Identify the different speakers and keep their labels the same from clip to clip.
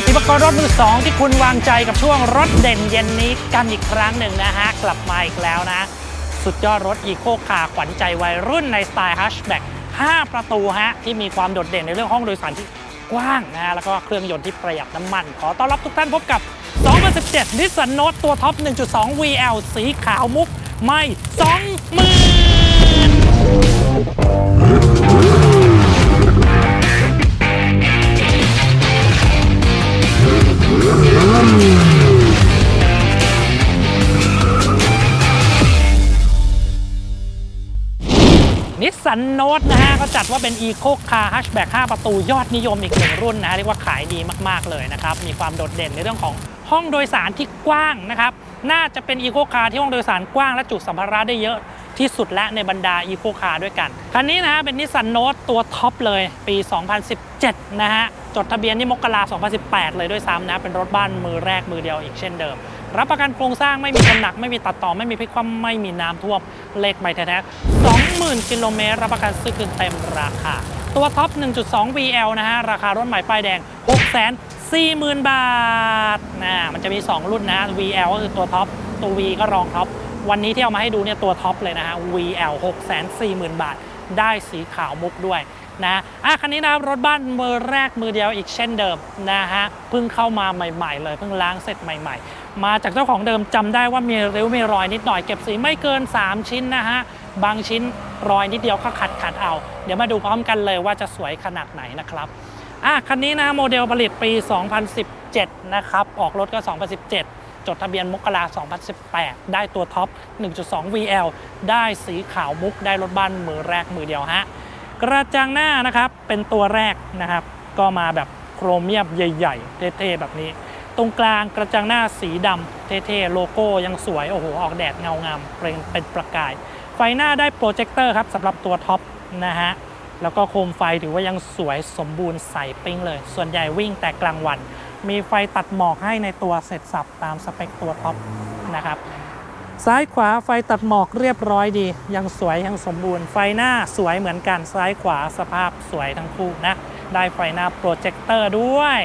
Speaker 1: ร์สิบกรรถมือสองที่คุณวางใจกับช่วงรถเด่นเย็นนี้กันอีกครั้งหนึ่งนะฮะ กลับมาอีกแล้วนะ สุดยอดรถอีโคคาร์ขวัญใจวัยรุ่นในสไตล์ฮัชแบ็ก5 ประตูฮะ ที่มีความโดดเด่นในเรื่องห้องโดยสารที่กว้างนะฮะ แล้วก็เครื่องยนต์ที่ประหยัดน้ำมัน ขอต้อนรับทุกท่านพบกับ 2017นิสสันโนตตัวท็อป 1.2 VL สีขาวมุก ไม่ 20,000 นิสสันโนตนะฮะก็จัดว่าเป็น Eco Car Hatchback 5ประตูยอดนิยมอีกหนึ่งรุ่นนะฮะเรียกว่าขายดีมากๆเลยนะครับ มีความโดดเด่นในเรื่องของห้องโดยสารที่กว้างนะครับ น่าจะเป็น Eco Car ที่ห้องโดยสารกว้างและจุสัมภาระได้เยอะที่สุดและในบรรดา Eco Car ด้วยกัน คันนี้นะฮะเป็นนิสสันโนตตัวท็อปเลยปี 2017 นะฮะ จดทะเบียนนี่มกรา2018 เลยด้วยซ้ำนะ เป็นรถบ้านมือแรกมือเดียวอีกเช่นเดิม รับประกันโครงสร้างไม่มีชนหนัก ไม่มีตัดต่อ ไม่มีพลิกคว่ำไม่มีน้ำท่วม เลขใบแท้ๆ20,000 กิโลเมตรรับประกันซื้อคืนเต็มราคา ตัวท็อป 1.2 VL นะฮะ ราคารถใหม่ป้ายแดง 40,000 บาทนะมันจะมี 2 รุ่นนะ VL ก็คือตัวท็อป ตัว V ก็รองท็อป วันนี้ที่เอามาให้ดูเนี่ยตัวท็อปเลยนะฮะ VL 640,000 บาท ได้สีขาวมุกด้วยนะอะคันนี้นะครับรถบ้านมือแรกมือเดียวอีกเช่นเดิมนะฮะ เพิ่งเข้ามาใหม่ ๆ เลย เพิ่งล้างเสร็จใหม่ ๆ มาจากเจ้าของเดิมจำได้ว่ามีริ้วมีรอยนิดหน่อยเก็บสีไม่เกิน 3 ชิ้นนะฮะ บางชิ้นรอยนิดเดียวก็ขัดขัดเอา เดี๋ยวมาดูพร้อมกันเลยว่าจะสวยขนาดไหนนะครับ อะคันนี้นะโมเดลผลิตปี 2017 นะครับ ออกรถก็ 2017 จดทะเบียนมกรา2018 ได้ตัวท็อป 1.2 VL ได้สีขาวมุกได้รถบ้านมือแรกมือเดียวฮะ กระจังหน้านะครับ เป็นตัวแรกนะครับ ก็มาแบบโครเมียมใหญ่ ๆ เท่ๆ แบบนี้ ตรงกลางกระจังหน้าสีดำเท่ๆ โลโก้ยังสวย โอ้โห ออกแดดเงางามเป็นเป็นประกาย ไฟหน้าได้โปรเจคเตอร์ครับสำหรับตัวท็อปนะฮะ แล้วก็โคมไฟถือว่ายังสวยสมบูรณ์ใสปิ้งเลย ส่วนใหญ่วิ่งแต่กลางวัน มีไฟตัดหมอกให้ในตัวเสร็จสับตามสเปคตัวท็อปนะครับซ้ายขวาไฟตัดหมอกเรียบร้อยดี ยังสวยยังสมบูรณ์ไฟหน้าสวยเหมือนกันซ้ายขวาสภาพสวยทั้งคู่นะ ได้ไฟหน้าโปรเจคเตอร์ด้วย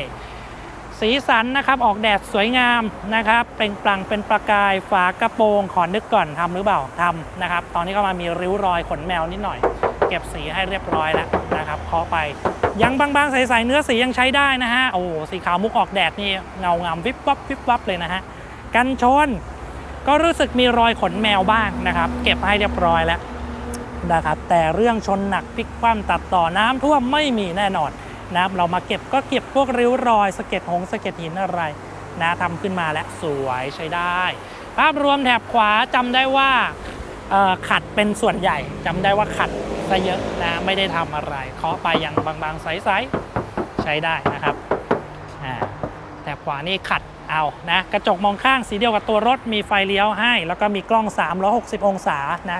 Speaker 1: สีสันนะครับออกแดดสวยงามนะครับเปล่งปลั่งเป็นประกายฝากระโปรงขอนึกก่อนทำหรือเปล่าทำนะครับ ตอนนี้ก็มามีริ้วรอยขนแมวนิดหน่อย เก็บสีให้เรียบร้อยแล้วนะครับเคาะไป ยังบางๆใสๆเนื้อสียังใช้ได้นะฮะโอ้สีขาวมุกออกแดดนี่เงางามวิบวับวิบวับเลยนะฮะกันชนก็รู้สึกมีรอยขนแมวบ้างนะครับ เก็บให้เรียบร้อยแล้วนะครับแต่เรื่องชนหนักพลิกคว่ำตัดต่อน้ำท่วมไม่มีแน่นอนนะครับเรามาเก็บก็เก็บพวกริ้วรอยสะเก็ดหงสะเก็ดหินอะไรนะทำขึ้นมาแล้วสวยใช้ได้ ภาพรวมแถบขวาจำได้ว่าขัดเป็นส่วนใหญ่จำได้ว่าขัด ซะเยอะนะไม่ได้ทำอะไรเคาะไปอย่างบางๆใสๆใช้ได้นะครับอ่าแถบขวานี่ขัดเอานะกระจกมองข้างสีเดียวกับตัวรถมีไฟเลี้ยวให้ แล้วก็มีกล้อง 360 องศานะ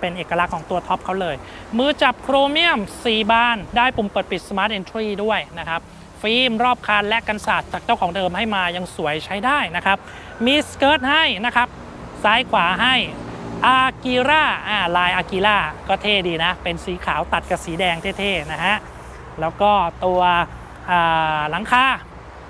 Speaker 1: เป็นเอกลักษณ์ของตัวท็อปเขาเลย มือจับโครเมียม 4 บาน ได้ปุ่มเปิดปิด Smart Entry ด้วยนะครับฟิล์มรอบคานและกันศาสตร์จากเจ้าของเดิมให้มายังสวยใช้ได้นะครับ มีสเกิร์ตให้นะครับ ซ้ายขวาให้ อากิร่าอ่าลายอากิร่าก็เท่ดีนะ เป็นสีขาวตัดกับสีแดงเท่ๆนะฮะ แล้วก็ตัวหลังคา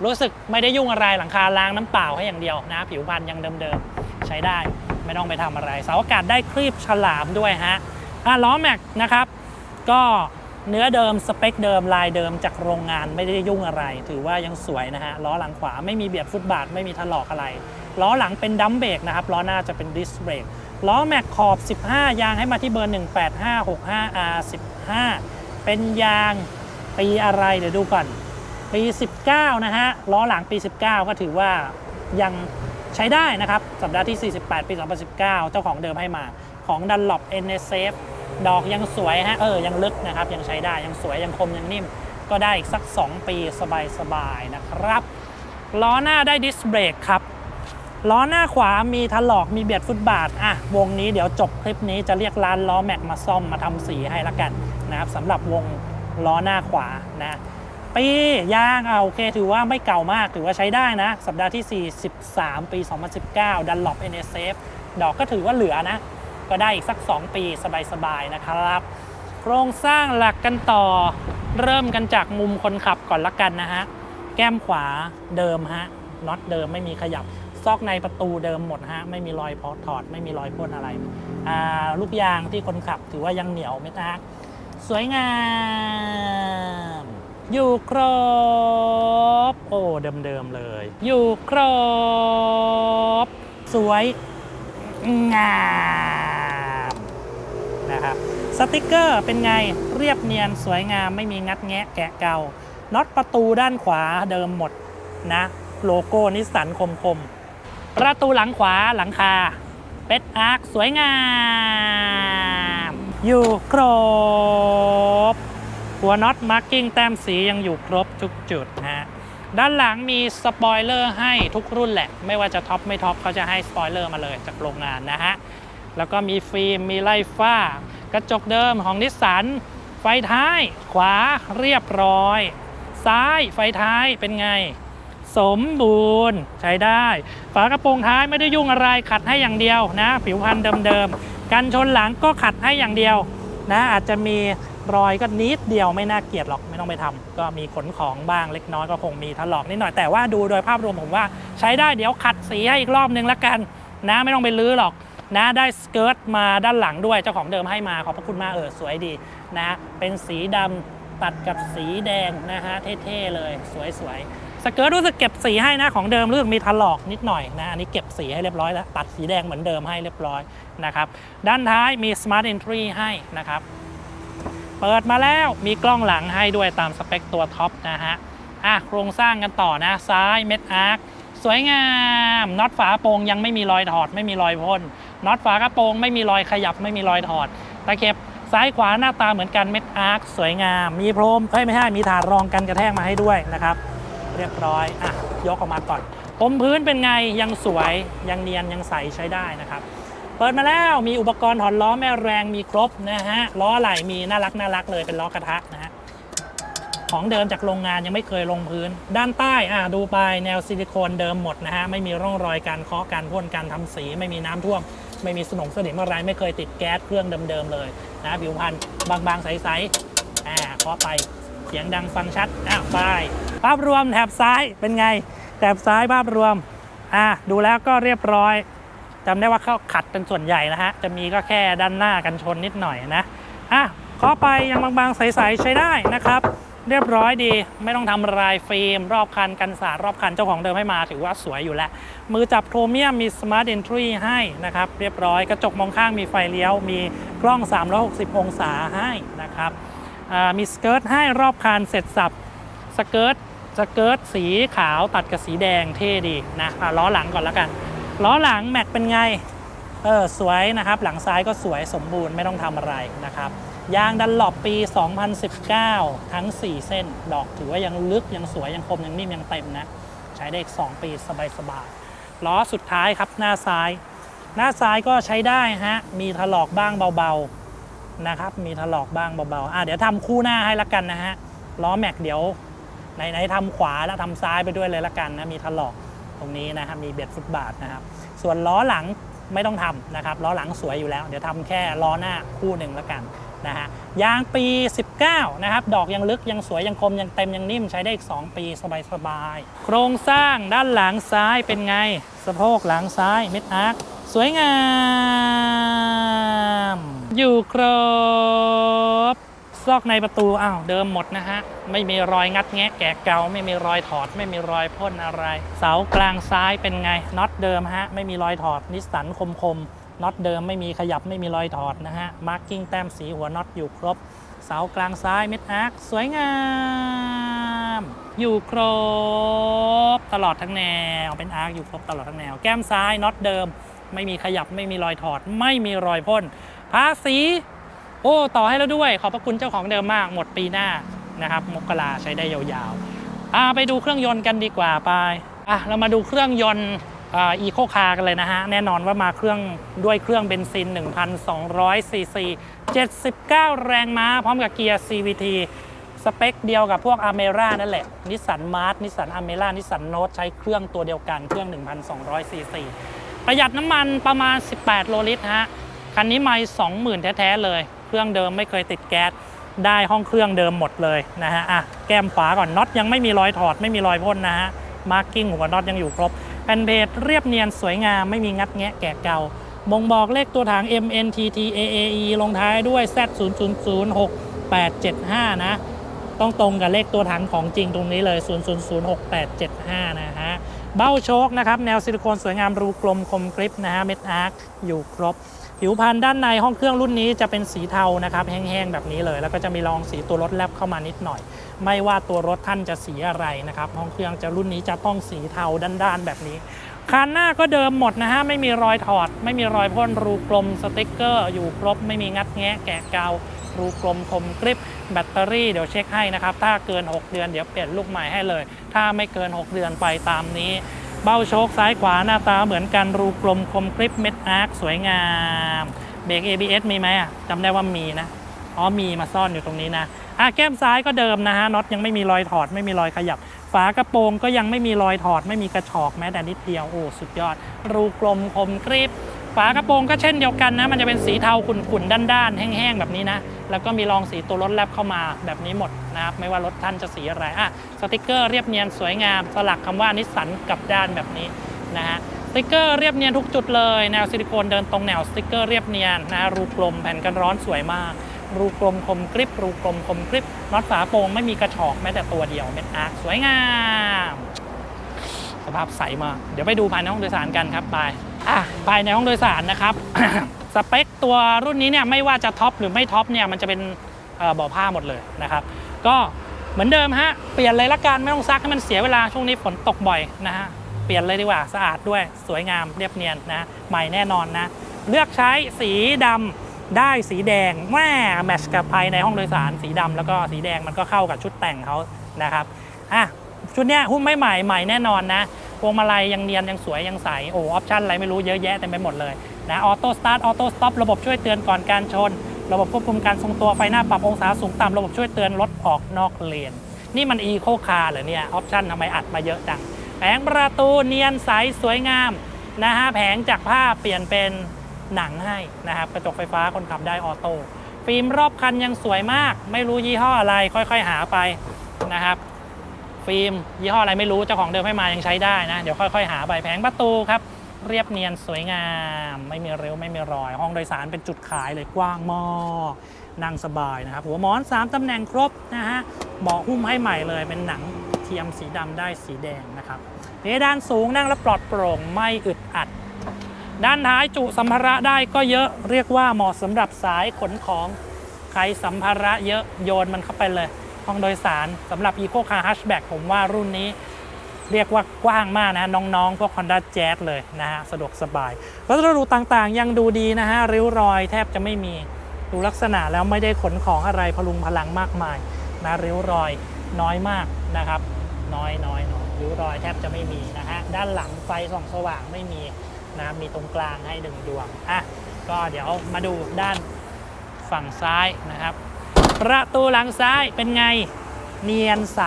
Speaker 1: รู้สึกไม่ได้ยุ่งอะไรหลังคาล้างน้ำเปล่าให้อย่างเดียวนะ ผิวพรรณยังเดิมๆ ใช้ได้ไม่ต้องไปทำอะไร เสาอากาศได้ครีบฉลามด้วยฮะอะล้อแม็กนะครับ ก็เนื้อเดิมสเปคเดิมลายเดิมจากโรงงานไม่ได้ยุ่งอะไร ถือว่ายังสวยนะฮะล้อหลังขวาไม่มีเบียดฟุตบาทไม่มีถลอกอะไร ล้อหลังเป็นดัมเบรกนะครับล้อหน้าจะเป็นดิสเบรก ล้อแม็กขอบ 15 ยางให้มาที่เบอร์ 18565R15 เป็นยางปีอะไรเดี๋ยวดูก่อน ปี 19 นะฮะ ล้อหลังปี 19 ก็ถือว่ายังใช้ได้นะครับ สัปดาห์ที่ 48 ปี 2019 เจ้าของเดิมให้มา ของ Dunlop NSF ดอกยังสวยฮะ เออ ยังลึกนะครับ ยังใช้ได้ ยังสวย ยังคม ยังนิ่ม ก็ได้อีกสัก 2 ปีสบายๆนะครับ ล้อหน้าได้ดิสเบรกครับ ล้อหน้าขวามีถลอกมีเบียดฟุตบาทอะวงนี้เดี๋ยวจบคลิปนี้จะเรียกร้านล้อแม็กมาซ่อมมาทำสีให้ละกันนะครับสำหรับวงล้อหน้าขวานะปียางเอาโอเค ถือว่าไม่เก่ามากถือว่าใช้ได้นะ สัปดาห์ที่ 43 ปี 2019 ดันหลบ NSF ดอกก็ถือว่าเหลือนะ ก็ได้อีกสัก 2 ปีสบายๆนะครับ โครงสร้างหลักกันต่อเริ่มกันจากมุมคนขับก่อนละกันนะฮะ แก้มขวาเดิมฮะน็อตเดิมไม่มีขยับ ซอกในประตูเดิมหมดฮะไม่มีรอยพอถอด ไม่มีรอยพ่นอะไรอ่าลูกยางที่คนขับถือว่ายังเหนียวไม่ตากสวยงาม อยู่ครบ โอ้เดิมๆเลย อยู่ครบ สวยงามนะครับสติกเกอร์เป็นไงเรียบเนียนสวยงามไม่มีงัดแงะแกะเกาน็อตประตูด้านขวาเดิมหมดนะ โลโก้นิสสันคมคมๆ ประตูหลังขวาหลังคา เป็ดอาร์คสวยงาม อยู่ครบ หัวน็อตมาร์กิ้งแต้มสียังอยู่ครบทุกจุดนะฮะด้านหลังมีสปอยเลอร์ให้ทุกรุ่นแหละ ไม่ว่าจะท็อปไม่ท็อปเขาจะให้สปอยเลอร์มาเลยจากโรงงานนะฮะ แล้วก็มีฟิล์มมีไล่ฟ้า กระจกเดิมของนิสสันไฟท้าย ขวาเรียบร้อย ซ้ายไฟท้ายเป็นไง สมบูรณ์ใช้ได้ ฝากระโปรงท้ายไม่ได้ยุ่งอะไรขัดให้อย่างเดียวนะ ผิวพรรณเดิมๆกันชนหลังก็ขัดให้อย่างเดียวนะอาจจะมีรอยก็นิดเดียวไม่น่าเกลียดหรอกไม่ต้องไปทำก็มีขนของบ้างเล็กน้อยก็คงมีถลอกนิดหน่อยแต่ว่าดูโดยภาพรวมผมว่าใช้ได้เดี๋ยวขัดสีให้อีกรอบนึงละกัน นะไม่ต้องไปลื้อหรอกนะได้สเกิร์ตมาด้านหลังด้วยเจ้าของเดิมให้มาขอบพระคุณมากเออสวยดีนะเป็นสีดำตัดกับสีแดงนะฮะเท่ๆเลยสวยๆ สเกิร์ตรู้สึกเก็บสีให้นะของเดิมรู้สึกมีถลอกนิดหน่อยนะอันนี้เก็บสีให้เรียบร้อยแล้ว ตัดสีแดงเหมือนเดิมให้เรียบร้อยนะครับด้านท้ายมี Smart Entry ให้นะครับเปิดมาแล้วมีกล้องหลังให้ด้วยตามสเปคตัวท็อปนะฮะอะโครงสร้างกันต่อนะซ้ายเม็ดอาร์คสวยงามน็อตฝาโปรงยังไม่มีรอยถอด ไม่มีรอยพ่นน็อตฝากระโปรงไม่มีรอยขยับไม่มีรอยถอดตะเข็บซ้ายขวาหน้าตาเหมือนกันเม็ดอาร์คสวยงาม มีโพรมเอ้ยไม่ใช่มีถาดรองกันกระแทกมาให้ด้วยนะครับ เรียบร้อยอะยกออกมาก่อนผมพื้นเป็นไงยังสวยยังเนียนยังใสใช้ได้นะครับ เปิดมาแล้วมีอุปกรณ์ถอนล้อแม่แรงมีครบนะฮะล้อไหล่มีน่ารักน่ารักเลยเป็นล้อกระทะนะฮะของเดิมจากโรงงานยังไม่เคยลงพื้น ด้านใต้อะดูไปแนวซิลิโคนเดิมหมดนะฮะไม่มีร่องรอยการเคาะการพ่นการทำสี ไม่มีน้ำท่วม ไม่มีสนงสนิมอะไรไม่เคยติดแก๊สเครื่องเดิมๆเลยนะผิวพรรณบางๆใสๆอ่าเคาะไปเสียงดังฟังชัดอ้าวไป ภาพรวมแถบซ้ายเป็นไง แถบซ้ายภาพรวมอะดูแล้วก็เรียบร้อยจำได้ว่าเขาขัดเป็นส่วนใหญ่นะฮะ จะมีก็แค่ด้านหน้ากันชนนิดหน่อยนะอะขอไปยังบางๆใสๆใช้ได้นะครับ เรียบร้อยดีไม่ต้องทำลายฟิล์ม รอบคันกันสาดรอบคันเจ้าของเดิมให้มาถือว่าสวยอยู่แล้ว มือจับโครเมียมมี Smart Entry ให้นะครับ เรียบร้อยกระจกมองข้างมีไฟเลี้ยว มีกล้อง 360 องศาให้นะครับอ่ามีสเกิร์ตให้รอบคันเสร็จสับสเกิร์ต สเกิร์ตสีขาวตัดกับสีแดงเท่ดีนะล้อหลังก่อนแล้วกัน ล้อหลังแม็กเป็นไง เออสวยนะครับ หลังซ้ายก็สวยสมบูรณ์ไม่ต้องทำอะไรนะครับ ยางดันหลบปี 2019 ทั้ง 4 เส้น ดอกถือว่ายังลึกยังสวยยังคมยังนิ่มยังเต็มนะ ใช้ได้อีก 2 ปีสบายๆ ล้อสุดท้ายครับหน้าซ้าย หน้าซ้ายก็ใช้ได้ฮะ มีถลอกบ้างเบาๆนะครับ มีถลอกบ้างเบาๆ อะเดี๋ยวทำคู่หน้าให้ละกันนะฮะ ล้อแม็กเดี๋ยว ไหนๆทำขวาแล้วทำซ้ายไปด้วยเลยละกันนะมีถลอกตรงนี้นะครับมีเบ็ดฟุตบาทนะครับ ส่วนล้อหลังไม่ต้องทำนะครับล้อหลังสวยอยู่แล้ว เดี๋ยวทำแค่ล้อหน้าคู่หนึ่งแล้วกันนะฮะยางปี 19 นะครับ ดอกยังลึกยังสวยยังคมยังเต็มยังนิ่มใช้ได้อีก 2 ปีสบายๆ โครงสร้างด้านหลังซ้ายเป็นไง สะโพกหลังซ้ายเม็ดอาร์คสวยงาม อยู่ครบ ซอกในประตูอ้าวเดิมหมดนะฮะ ไม่มีรอยงัดแงะแกะเกาไม่มีรอยถอด ไม่มีรอยพ่นอะไร เสากลางซ้ายเป็นไงน็อตเดิมฮะ ไม่มีรอยถอดนิสสันคมคมๆน็อตเดิมไม่มีขยับไม่มีรอยถอดนะฮะมาร์กิ้งแต้มสีหัวน็อตอยู่ครบ เสากลางซ้ายเม็ดอาร์คสวยงาม อยู่ครบ ตลอดทั้งแนวเป็นอาร์คอยู่ครบตลอดทั้งแนว แก้มซ้ายน็อตเดิม ไม่มีขยับไม่มีรอยถอด ไม่มีรอยพ่นภาษี โอ้ต่อให้แล้วด้วยขอบพระคุณเจ้าของเดิมมากหมดปีหน้านะครับมกราใช้ได้ยาวๆอ่าไปดูเครื่องยนต์กันดีกว่าไปอะเรามาดูเครื่องยนต์อีโคคาร์กันเลยนะฮะ แน่นอนว่ามาเครื่องด้วยเครื่องเบนซิน 1,200 ซีซี 79 แรงม้า พร้อมกับเกียร์ CVT สเปคเดียวกับพวกอเมร่านั่นแหละ นิสสันมาร์ทนิสสันอเมร่านิสสันโนตใช้เครื่องตัวเดียวกันเครื่อง 1,200 ซีซี ประหยัดน้ำมันประมาณ 18 โลลิตรฮะ คันนี้ไม่ 20,000 แท้ ๆ เลย รื่องเดิมไม่เคยติดแก๊สได้ห้องเครื่องเดิมหมดเลยนะฮะอะแก้มฝาก่อนน็อตยังไม่มีรอยถอดไม่มีรอยพ่นนะฮะมาร์กิ้งหัวน็อตยังอยู่ครบแผ่นเพจเรียบเนียนสวยงามไม่มีงัดแงะแกะเก่าบ่งบอกเลขตัวถัง MNTT AAE ลงท้ายด้วย Z 0 0 0 6 8 7 5นะ ต้องตรงกับเลขตัวถังของจริงตรงนี้เลย 0006875นะฮะ เบ้าโชคนะครับ แนวซิลิโคนสวยงามรูกลมคมกริปนะฮะ เม็ดอาร์คอยู่ครบ ผิวพันธุ์ด้านในห้องเครื่องรุ่นนี้จะเป็นสีเทานะครับแห้งๆแบบนี้เลย แล้วก็จะมีรองสีตัวรถแลบเข้ามานิดหน่อย ไม่ว่าตัวรถท่านจะสีอะไรนะครับห้องเครื่องจะรุ่นนี้จะต้องสีเทาด้านๆแบบนี้คันหน้าก็เดิมหมดนะฮะไม่มีรอยถอด ไม่มีรอยพ่นรูกลมสติ๊กเกอร์อยู่ครบไม่มีงัดแงะแกะกาวรูกลมคมกริปแบตเตอรี่เดี๋ยวเช็คให้นะครับ ถ้าเกิน 6 เดือนเดี๋ยวเปลี่ยนลูกใหม่ให้เลย ถ้าไม่เกิน 6 เดือนไปตามนี้ เบ้าโชคซ้ายขวาหน้าตาเหมือนกันรูกลมคมคลิปเม็ดอาร์คสวยงามเบรก ABS มีไหมอะจำได้ว่ามีนะอ๋อมีมาซ่อนอยู่ตรงนี้นะอะแก้มซ้ายก็เดิมนะฮะน็อตยังไม่มีรอยถอดไม่มีรอยขยับ ฝากระโปรงก็ยังไม่มีรอยถอด ไม่มีกระชอกแม้แต่นิดเดียวโอ้สุดยอด รูกลมคมกริบ ฝากระโปรงก็เช่นเดียวกันนะ มันจะเป็นสีเทาขุ่นๆ ด้านๆ แห้งๆ แบบนี้นะ แล้วก็มีรองสีตัวรถแลบเข้ามาแบบนี้หมดนะครับ ไม่ว่ารถท่านจะสีอะไร อะ สติกเกอร์เรียบเนียนสวยงาม สลักคำว่านิสสันกับด้านแบบนี้นะฮะ สติกเกอร์เรียบเนียนทุกจุดเลย แนวซิลิโคนเดินตรงแนวสติกเกอร์เรียบเนียนนะ รูกลมแผ่นกันร้อนสวยมาก รูกลมคมกริบ รูกลมคมกริบ น็อตฝาโปรงไม่มีกระชอกแม้แต่ตัวเดียวเม็ดอาร์คสวยงาม สภาพใสมาก เดี๋ยวไปดูภายในห้องโดยสารกันครับไป อะภายในห้องโดยสารนะครับ สเปคตัวรุ่นนี้เนี่ยไม่ว่าจะท็อปหรือไม่ท็อปเนี่ยมันจะเป็นเบ่อผ้าหมดเลยนะครับ ก็เหมือนเดิมฮะเปลี่ยนเลยละกันไม่ต้องซักให้มันเสียเวลาช่วงนี้ฝนตกบ่อยนะฮะเปลี่ยนเลยดีกว่าสะอาดด้วยสวยงามเรียบเนียนนะใหม่แน่นอนนะ เลือกใช้สีดำได้สีแดงแม่แมชกับภายในห้องโดยสารสีดำแล้วก็สีแดงมันก็เข้ากับชุดแต่งเขานะครับอะชุดเนี้ยหุ้มไม่ใหม่ใหม่แน่นอนนะ วงมาลัยยังเนียน ยังสวย ยังใส โอ้ออปชั่นอะไรไม่รู้เยอะแยะเต็มไปหมดเลยนะออโต้สตาร์ทออโต้สต็อประบบช่วยเตือนก่อนการชน ระบบควบคุมการทรงตัวไฟหน้าปรับองศาสูงต่ำระบบช่วยเตือนรถออกนอกเลน นี่มันอีโคคาร์เหรอเนี่ยออปชั่นทำไมอัดมาเยอะจังแผงประตูเนียนใสสวยงามนะฮะแผงจากผ้าเปลี่ยนเป็นหนังให้นะครับกระจกไฟฟ้าคนขับได้ออโต้ฟิล์มรอบคันยังสวยมาก ไม่รู้ยี่ห้ออะไรค่อย ๆ หาไปนะครับ ฟิล์มยี่ห้ออะไรไม่รู้เจ้าของเดิมให้มายังใช้ได้นะ เดี๋ยวค่อยๆ หาใบแผงประตูครับ เรียบเนียนสวยงาม ไม่มีริ้วไม่มีรอย ห้องโดยสารเป็นจุดขายเลยกว้างมากนั่งสบายนะครับ หัวหมอน 3 ตำแหน่งครบนะฮะเบาะหุ้มให้ใหม่เลยเป็นหนังเทียมสีดำได้สีแดงนะครับเพดานสูงนั่งแล้วปลอดโปร่งไม่อึดอัด ด้านท้ายจุสัมภาระได้ก็เยอะเรียกว่าเหมาะสำหรับสายขนของใครสัมภาระเยอะโยนมันเข้าไปเลย ห้องโดยสารสำหรับ Eco Car Hatchback ผมว่ารุ่นนี้เรียกว่ากว้างมากนะน้องๆ พวก Honda Jazz เลยนะฮะ สะดวกสบายวัสดุต่างๆ ยังดูดีนะฮะ ริ้วรอยแทบจะไม่มี ดูลักษณะแล้วไม่ได้ขนของอะไรพลุงพลังมากมายนะริ้วรอยน้อยมากนะครับ น้อยน้อยน้อยริ้วรอยแทบจะไม่มีนะฮะ ด้านหลังไฟส่องสว่างไม่มีนะมีตรงกลางให้หนึ่งดวงอะก็เดี๋ยวมาดูด้านฝั่งซ้ายนะครับ ประตูหลังซ้ายเป็นไง เนียนใส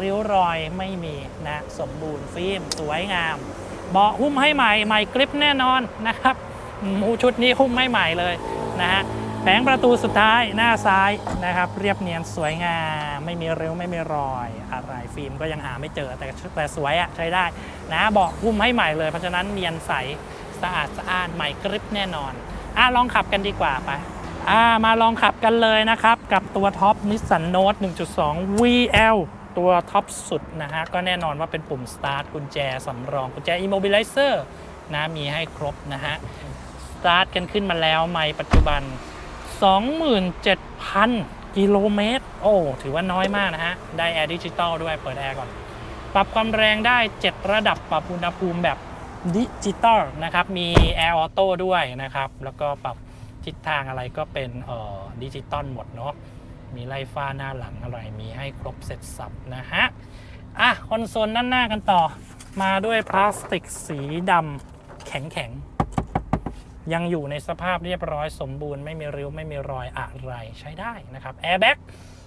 Speaker 1: ริ้วรอยไม่มีนะ สมบูรณ์ฟิล์มสวยงาม เบาะหุ้มให้ใหม่ ใหม่กริปแน่นอนนะครับมูชุดนี้หุ้มให้ใหม่เลยนะฮะแผงประตูสุดท้ายหน้าซ้ายนะครับ เรียบเนียนสวยงาม ไม่มีริ้วไม่มีรอยอะไรฟิล์มก็ยังหาไม่เจอแต่แต่สวยอะใช้ได้นะเบาะหุ้มให้ใหม่เลยเพราะฉะนั้นเนียนใสสะอาดสะอ้านใหม่กริปแน่นอนอะลองขับกันดีกว่าไป อ่ามาลองขับกันเลยนะครับ กับตัวท็อป Nissan Note 1.2 VL ตัวท็อปสุดนะฮะ ก็แน่นอนว่าเป็นปุ่ม Start กุญแจสำรอง กุญแจ Immobilizer นะมีให้ครบนะฮะสตาร์ทกันขึ้นมาแล้วไม่ปัจจุบัน 27,000 กิโลเมตร โอ้ ถือว่าน้อยมากนะฮะ ได้แอร์ดิจิตอลด้วยเปิดแอร์ก่อน ปรับความแรงได้ 7 ระดับปรับอุณหภูมิแบบดิจิตอลนะครับ มีแอร์ออโต้ด้วยนะครับ แล้วก็ปรับ ทิศทางอะไรก็เป็นดิจิตอลหมดเนาะมีไล่ฟ้าหน้าหลังอะไรมีให้ครบเสร็จสับนะฮะ อะคอนโซลด้านหน้ากันต่อ มาด้วยพลาสติกสีดำแข็งๆ ยังอยู่ในสภาพเรียบร้อยสมบูรณ์ไม่มีริ้วไม่มีรอยอะไรใช้ได้นะครับแอร์แบ็ก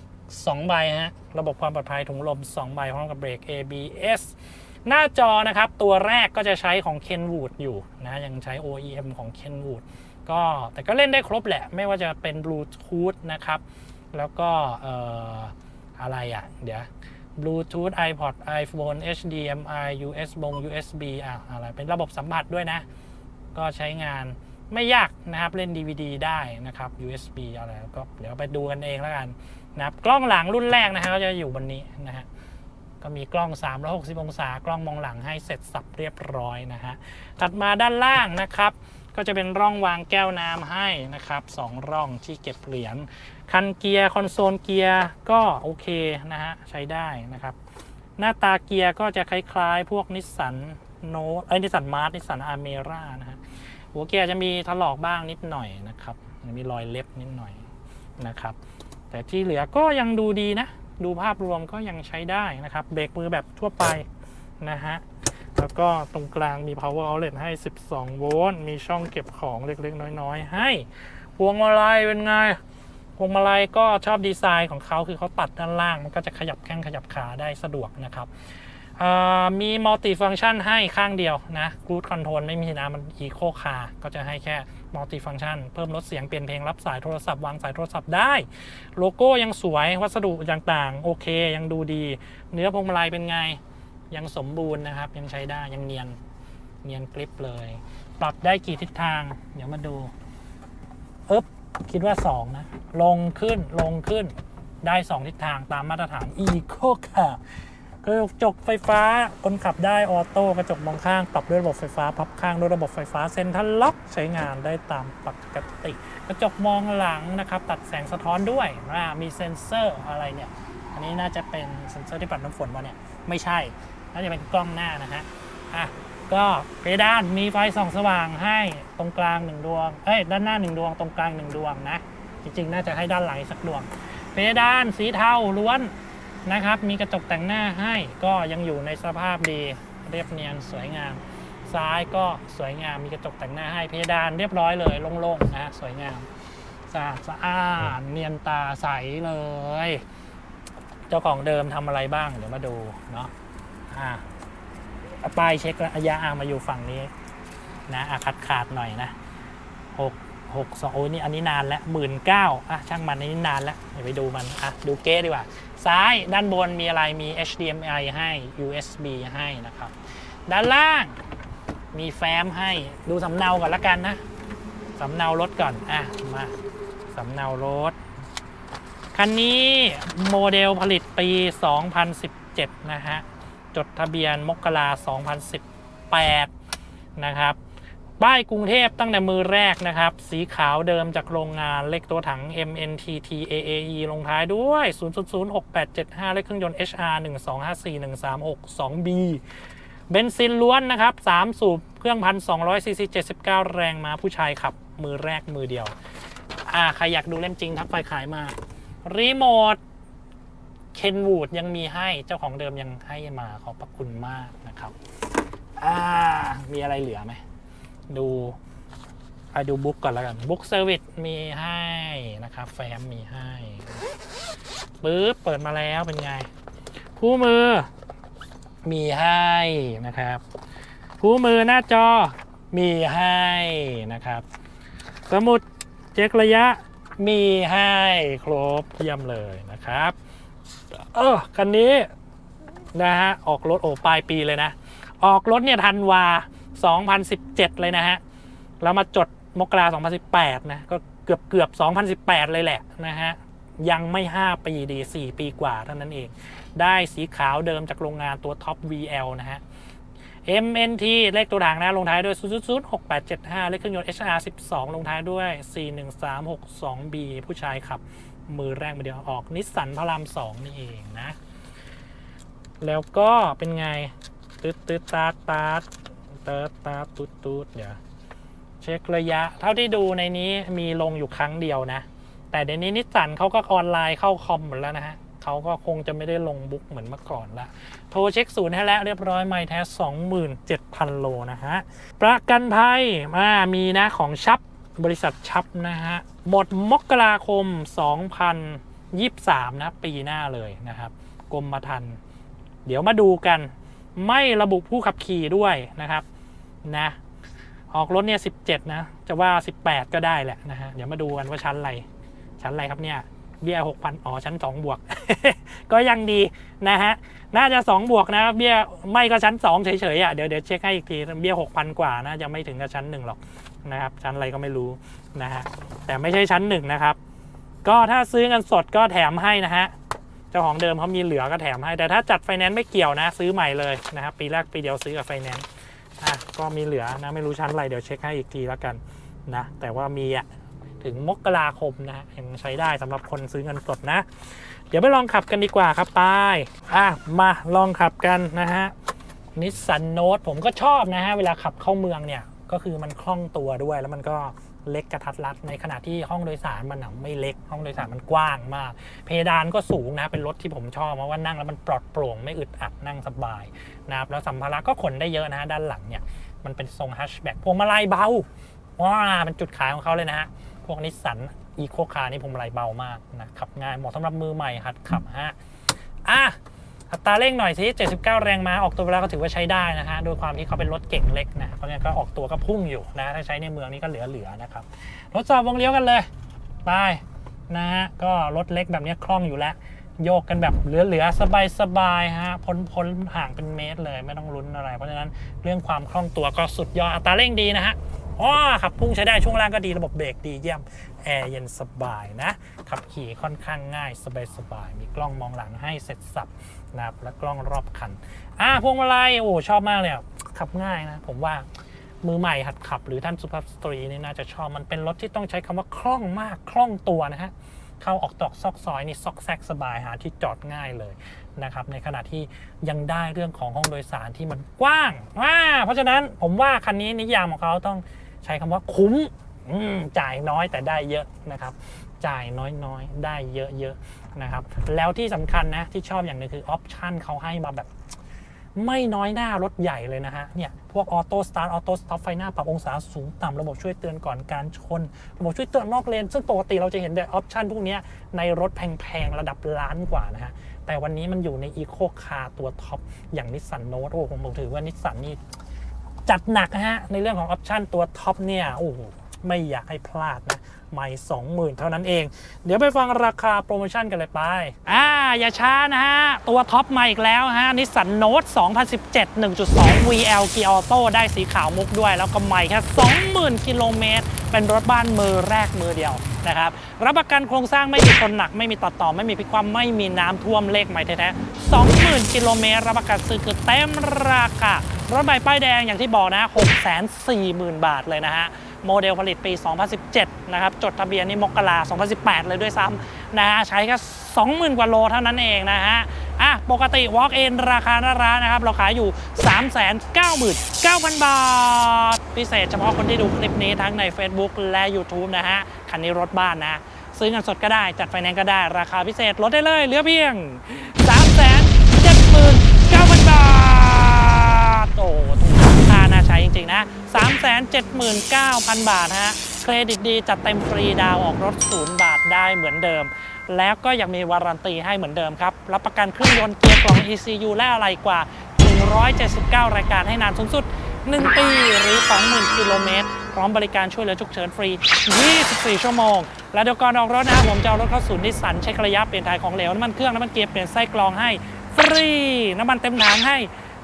Speaker 1: 2ใบฮะ ระบบความปลอดภัยถุงลม 2 ใบพร้อมกับเบรก ABS หน้าจอนะครับ ตัวแรกก็จะใช้ของ Kenwood อยู่นะยังใช้ OEM ของ Kenwood ก็แต่ก็เล่นได้ครบแหละ ไม่ว่าจะเป็นบลูทูธนะครับ แล้วก็เอ่ออะไรอะ เดี๋ยว Bluetooth iPod iPhone HDMI US บง USB อะอะไร เป็นระบบสัมผัสด้วยนะ ก็ใช้งานไม่ยากนะครับ เล่น DVD ได้นะครับ USB อะไรก็เดี๋ยวไปดูกันเองแล้วกันนะครับกล้องหลังรุ่นแรกนะฮะก็จะอยู่บนนี้นะฮะก็มีกล้อง 360 องศากล้องมองหลังให้เสร็จสับเรียบร้อยนะฮะ ถัดมาด้านล่างนะครับ ก็จะเป็นร่องวางแก้วน้ำให้นะครับสองร่องที่เก็บเหรียญคันเกียร์คอนโซลเกียร์ก็โอเคนะฮะใช้ได้นะครับ หน้าตาเกียร์ก็จะคล้ายๆ พวกนิสสันโนเอ้ยนิสสันมาร์นิสสันอาร์เมร่านะฮะหัวเกียร์จะมีถลอกบ้างนิดหน่อยนะครับมีรอยเล็บนิดหน่อยนะครับ แต่ที่เหลือก็ยังดูดีนะ ดูภาพรวมก็ยังใช้ได้นะครับ เบรกมือแบบทั่วไปนะฮะ แล้วก็ตรงกลางมี power outlet ให้ 12 โวลต์ มีช่องเก็บของเล็กๆ น้อยๆ ให้ พวงมาลัยเป็นไง พวงมาลัยก็ชอบดีไซน์ของเขาคือเขาตัดด้านล่าง มันก็จะขยับแข้งขยับขาได้สะดวกนะครับมีมัลติฟังชันให้ข้างเดียวนะ Cruise Control ไม่มีนะ มัน Eco Car ก็จะให้แค่มัลติฟังชัน เพิ่มลดเสียงเปลี่ยนเพลงรับสายโทรศัพท์ วางสายโทรศัพท์ได้ โลโก้ยังสวยวัสดุต่างๆ โอเค ยังดูดี เนื้อพวงมาลัยเป็นไง ยังสมบูรณ์นะครับ ยังใช้ได้ยังเนียนเนียนกริปเลย ปรับได้กี่ทิศทาง เดี๋ยวมาดูอึ๊บคิดว่า 2 นะ ลงขึ้นลงขึ้นได้ 2 ทิศทางตามมาตรฐาน Eco ค่ะกระจกไฟฟ้าคนขับได้ออโต้กระจกมองข้าง ปรับด้วยระบบไฟฟ้า พับข้างด้วยระบบไฟฟ้าเซ็นทรัลล็อกใช้งานได้ตามปกติ กระจกมองหลังนะครับ ตัดแสงสะท้อนด้วยมีเซ็นเซอร์อะไรเนี่ย อันนี้น่าจะเป็นเซ็นเซอร์ที่ปัดน้ำฝนมาเนี่ย ไม่ใช่ น่าจะเป็นกล้องหน้านะฮะอะก็เพดานมีไฟส่องสว่างให้ตรงกลางหนึ่งดวงเอ้ยด้านหน้าหนึ่งดวงตรงกลางหนึ่งดวงนะ จริงๆ น่าจะให้ด้านหลังสักดวง เพดานสีเทาล้วนนะครับ มีกระจกแต่งหน้าให้ก็ยังอยู่ในสภาพดีเรียบเนียนสวยงาม ซ้ายก็สวยงามมีกระจกแต่งหน้าให้เพดานเรียบร้อยเลยโล่งๆนะสวยงามสะอาดสะอานเนียนตาใสเลย เจ้าของเดิมทำอะไรบ้างเดี๋ยวมาดูเนาะ อ่าป้ายเช็คระยะอามาอยู่ฝั่งนี้นะอะขาดขาดหน่อยนะหกหกสองโอ้ยนี่อันนี้นานแล้วหมื่นเก้าอะช่างมันอันนี้นานแล้วเดี๋ยวไปดูมันอะดูเก๊ดีกว่า ซ้ายด้านบนมีอะไรมี HDMI ให้ USB ให้นะครับ ด้านล่างมีแฟ้มให้ดูสำเนาก่อนละกันนะสำเนารถก่อนอะมาสำเนารถ คันนี้โมเดลผลิตปี 2017 นะฮะ จดทะเบียนมกรา2018 นะครับ ป้ายกรุงเทพตั้งแต่มือแรกนะครับ สีขาวเดิมจากโรงงานเลขตัวถัง MNTT AAE ลงท้ายด้วย 0006875 เลขเครื่องยนต์ HR 1254136 2B เบนซินล้วนนะครับ 3 สูบเครื่องพัน200ซีซี79แรงมาผู้ชายขับ มือแรกมือเดียว อ่า ใครอยากดูเล่มจริงทักไฟขายมา รีโมท นวูดยังมีให้เจ้าของเดิมยังให้มาขอบพระคุณมากนะครับอ่ามีอะไรเหลือไหม ดูไปดูบุ๊กก่อนแล้วกันบุ๊กเซอร์วิสมีให้นะครับ แฟ้มมีให้ปึ๊บเปิดมาแล้วเป็นไง คู่มือ มีให้นะครับ คู่มือหน้าจอมีให้นะครับ สมุดเช็คระยะมีให้ครบเยี่ยมเลยนะครับ เออคันนี้นะฮะออกรถโอ้ปลายปีเลยนะ ออกรถเนี่ยทันวา 2017 เลยนะฮะแล้วมาจดมกรา2018 นะ ก็เกือบเกือบ 2018 เลยแหละนะฮะยังไม่ 5 ปีดี 4 ปีกว่าเท่านั้นเอง ได้สีขาวเดิมจากโรงงานตัวท็อป VL นะฮะ MNT เลขตัวถังนะ ลงท้ายด้วย0006875 เลขเครื่องยนต์ HR 12 ลงท้ายด้วย 41362B ผู้ชายขับ มือแรกมือเดียวออกนิสสันพระรามสองนี่เองนะ แล้วก็เป็นไงตืดตืดตาดตาเติร์ดตาดตูดตูดเดี๋ยวเช็คระยะ เท่าที่ดูในนี้มีลงอยู่ครั้งเดียวนะ แต่เดี๋ยวนี้นิสสันเขาก็ออนไลน์เข้าคอมหมดแล้วนะฮะเขาก็คงจะไม่ได้ลงบุ๊กเหมือนเมื่อก่อนละโทรเช็คศูนย์ให้แล้วเรียบร้อยไม่แท้ 27,000 โลนะฮะ ประกันภัยมามีนะของชับ บริษัทชับนะฮะ หมดมกราคม 2023 นะ ปีหน้าเลยนะครับ กรมธรรม์เดี๋ยวมาดูกัน ไม่ระบุผู้ขับขี่ด้วยนะครับนะออกรถเนี่ย 17 นะ จะว่า 18 ก็ได้แหละนะฮะ เดี๋ยวมาดูกันว่าชั้นอะไร ชั้นอะไรครับเนี่ย เบี้ย6,000อ๋อชั้น2บวก ก็ยังดีนะฮะ น่าจะ2บวกนะเบี้ยไม่ก็ชั้น2เฉยๆอะเดี๋ยวเดี๋ยวเช็คให้อีกทีเบี้ย6,000กว่าน่าจะไม่ถึงกับชั้น1หรอกนะครับ ชั้นอะไรก็ไม่รู้นะฮะแต่ไม่ใช่ชั้น1นะครับ ก็ถ้าซื้อเงินสดก็แถมให้นะฮะเจ้าของเดิมเขามีเหลือก็แถมให้ แต่ถ้าจัดไฟแนนซ์ไม่เกี่ยวนะ ซื้อใหม่เลยนะครับปีแรกปีเดียวซื้อกับไฟแนนซ์อะก็มีเหลือนะไม่รู้ชั้นอะไรเดี๋ยวเช็คให้อีกทีแล้วกันนะแต่ว่ามีอะ ถึงมกราคมนะฮะยังใช้ได้สำหรับคนซื้อเงินสดนะ เดี๋ยวไปลองขับกันดีกว่าครับไปอะมาลองขับกันนะฮะนิสสันโนตผมก็ชอบนะฮะ เวลาขับเข้าเมืองเนี่ย ก็คือมันคล่องตัวด้วยแล้วมันก็เล็กกระทัดรัด ในขณะที่ห้องโดยสารมันไม่เล็ก ห้องโดยสารมันกว้างมาก เพดานก็สูงนะ เป็นรถที่ผมชอบเพราะว่านั่งแล้วมันปลอดโปร่งไม่อึดอัดนั่งสบายนะครับแล้วสัมภาระก็ขนได้เยอะนะฮะด้านหลังเนี่ย มันเป็นทรงฮัชแบ็กพวงมาลัยเบาว้าเป็นจุดขายของเขาเลยนะฮะ พวกนิสสันอีโคคาร์นี่พวงมาลัยเบามากนะขับง่ายเหมาะสำหรับมือใหม่หัดขับฮะอะอัตราเร่งหน่อยสิ79 แรงม้าออกตัวเวลาก็ถือว่าใช้ได้นะฮะโดยความที่เขาเป็นรถเก่งเล็กนะเพราะงั้นก็ออกตัวก็พุ่งอยู่นะถ้าใช้ในเมืองนี่ก็เหลือๆนะครับทดสอบวงเลี้ยวกันเลยไปนะฮะก็รถเล็กแบบนี้คล่องอยู่แล้ว โยกกันแบบเหลือๆสบายๆฮะพ้นพ้นห่างเป็นเมตรเลยไม่ต้องลุ้นอะไร เพราะฉะนั้นเรื่องความคล่องตัวก็สุดยอดอัตราเร่งดีนะฮะ อ๋อขับพุ่งใช้ได้ช่วงล่างก็ดีระบบเบรกดีเยี่ยม แอร์เย็นสบายนะ ขับขี่ค่อนข้างง่ายสบายๆมีกล้องมองหลังให้เสร็จสับนะครับและกล้องรอบคันอ่าพวงมาลัยโอ้ชอบมากเลยขับง่ายนะ ผมว่ามือใหม่หัดขับ หรือท่านสุภาพสตรีนี่น่าจะชอบมันเป็นรถที่ต้องใช้คำว่าคล่องมากคล่องตัวนะฮะเข้าออกตอกซอกซอยนี่ซอกแซกสบายหาที่จอดง่ายเลยนะครับในขณะที่ยังได้เรื่องของห้องโดยสารที่มันกว้างอ่าเพราะฉะนั้นผมว่าคันนี้นิยามของเขาต้อง ใช้คำว่าคุ้มจ่ายน้อยแต่ได้เยอะนะครับ จ่ายน้อยๆ ได้เยอะๆนะครับ แล้วที่สำคัญนะที่ชอบอย่างนึงคือออปชันเขาให้มาแบบ ไม่น้อยหน้ารถใหญ่เลยนะฮะเนี่ยพวกออโต้สตาร์ทออโต้สต็อปไฟหน้าปรับองศาสูงต่ำระบบช่วยเตือนก่อนการชน ระบบช่วยเตือนนอกเลน ซึ่งปกติเราจะเห็นแต่ออปชันพวกนี้ในรถแพงๆ ระดับล้านกว่านะฮะแต่วันนี้มันอยู่ในอีโคคาร์ตัวท็อปอย่างนิสสันโน e โอ้ผมผมถือว่านิสสันนี่ จัดหนักนะฮะ ในเรื่องของออปชันตัวท็อปเนี่ย โอ้โห ไม่อยากให้พลาดนะไม่สองหมื่นเท่านั้นเอง เดี๋ยวไปฟังราคาโปรโมชั่นกันเลยไป อ่า อย่าช้านะฮะ ตัวท็อปมาอีกแล้วฮะนิสสันโนต2017 1.2 VL เกียร์ออโต้ได้สีขาวมุกด้วย แล้วก็ใหม่แค่20,000 กิโลเมตร เป็นรถบ้านมือแรกมือเดียวนะครับ รับประกันโครงสร้างไม่มีชนหนัก ไม่มีตัดต่อ ไม่มีพิคว่ำไม่มีน้ำท่วมเลขใหม่แท้ๆ20,000 กิโลเมตร รับประกันซื้อคือเต็มราคา รถใหม่ป้ายแดงอย่างที่บอกนะ 640,000 บาทเลยนะฮะ โมเดลผลิตปี 2017 นะครับ จดทะเบียนนี่มกรา2018 เลยด้วยซ้ำนะฮะ ใช้แค่ 20,000 กว่าโลเท่านั้นเองนะฮะ อะ ปกติ Walk in ราคาหน้าร้านนะครับ เราขายอยู่ 399,000 บาท พิเศษเฉพาะคนที่ดูคลิปนี้ทั้งใน Facebook และ YouTube นะฮะ คันนี้รถบ้านนะ ซื้อเงินสดก็ได้ จัดไฟแนนซ์ก็ได้ ราคาพิเศษลดได้เลยเหลือเพียง ท โอ้ถูกค่าน่าใช้จริง ๆ นะ 379,000 บาทฮะ เครดิตดีจัดเต็มฟรีดาวออกรถศูนย์บาทได้เหมือนเดิม แล้วก็ยังมีวารันตีให้เหมือนเดิมครับ รับประกันเครื่องยนต์เกียร์กล่อง ECU และอะไรกว่า 179 รายการให้นานสูงสุด 1 ปีหรือ 20,000 กิโลเมตรพร้อมบริการช่วยเหลือฉุกเฉินฟรี 24 ชั่วโมง และเดี๋ยวก่อนออกรถนะผมจะเอารถเข้าศูนย์นิสสันเช็คระยะเปลี่ยนถ่ายของเหลวน้ำมันเครื่องน้ำมันเกียร์เปลี่ยนไส้กรองให้ ฟรี น้ำมันเต็มถังให้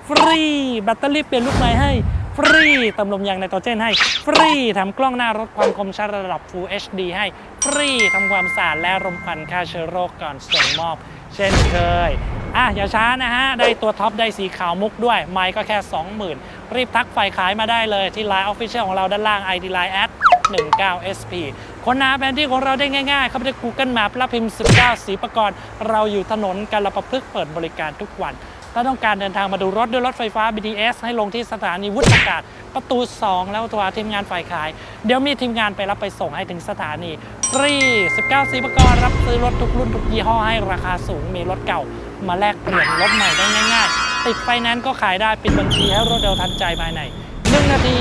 Speaker 1: ฟรีแบตเตอรี่เปลี่ยนลูกใหม่ให้ฟรีเติมลมยางไนโตรเจนให้ ฟรีทำกล้องหน้ารถความคมชัดระดับ Full HD ให้ ฟรีทำความสะอาดและรมควันฆ่าเชื้อโรคก่อนส่งมอบ เช่นเคยอะอย่าช้านะฮะ ได้ตัวท็อป ได้สีขาวมุกด้วย ไมค์ก็แค่ 20,000 รีบทักฝ่ายขายมาได้เลยที่ Line Official ของเราด้านล่าง ID Line at 19SP ค้นหาแผนที่ของเราได้ง่ายๆ เข้าไปที่ Google Map แล้วพิมพ์ 19 สีประกรณ์เราอยู่ถนนกาลประพฤกษ์เปิดบริการทุกวัน ถ้าต้องการเดินทางมาดูรถด้วยรถไฟฟ้า BTS ให้ลงที่สถานีวุฒากาศ ประตู 2 แล้วโทรทีมงานฝ่ายขาย เดี๋ยวมีทีมงานไปรับไปส่งให้ถึงสถานีฟรี 19สีประกรรับซื้อรถทุกรุ่นทุกยี่ห้อให้ราคาสูงมีรถเก่า มาแลกเปลี่ยนรถใหม่ได้ง่ายๆ ติดไฟแนนซ์ก็ขายได้ปิดบัญชีให้รวดเร็วทันใจภายใน1นาที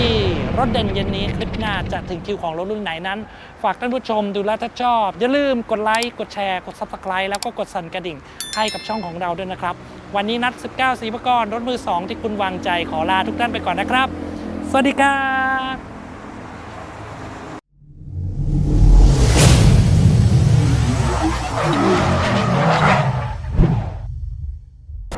Speaker 1: รถเด่นเย็นนี้คลิปหน้าจะถึงคิวของรถรุ่นไหนนั้น ฝากท่านผู้ชมดูแลถ้าชอบ อย่าลืมกดไลค์กดแชร์กด subscribe แล้วก็กดสั่นกระดิ่งให้กับช่องของเราด้วยนะครับ วันนี้นัด 19สีประกรรถมือ 2 ที่คุณวางใจขอลาทุกท่านไปก่อนนะครับ สวัสดีครับ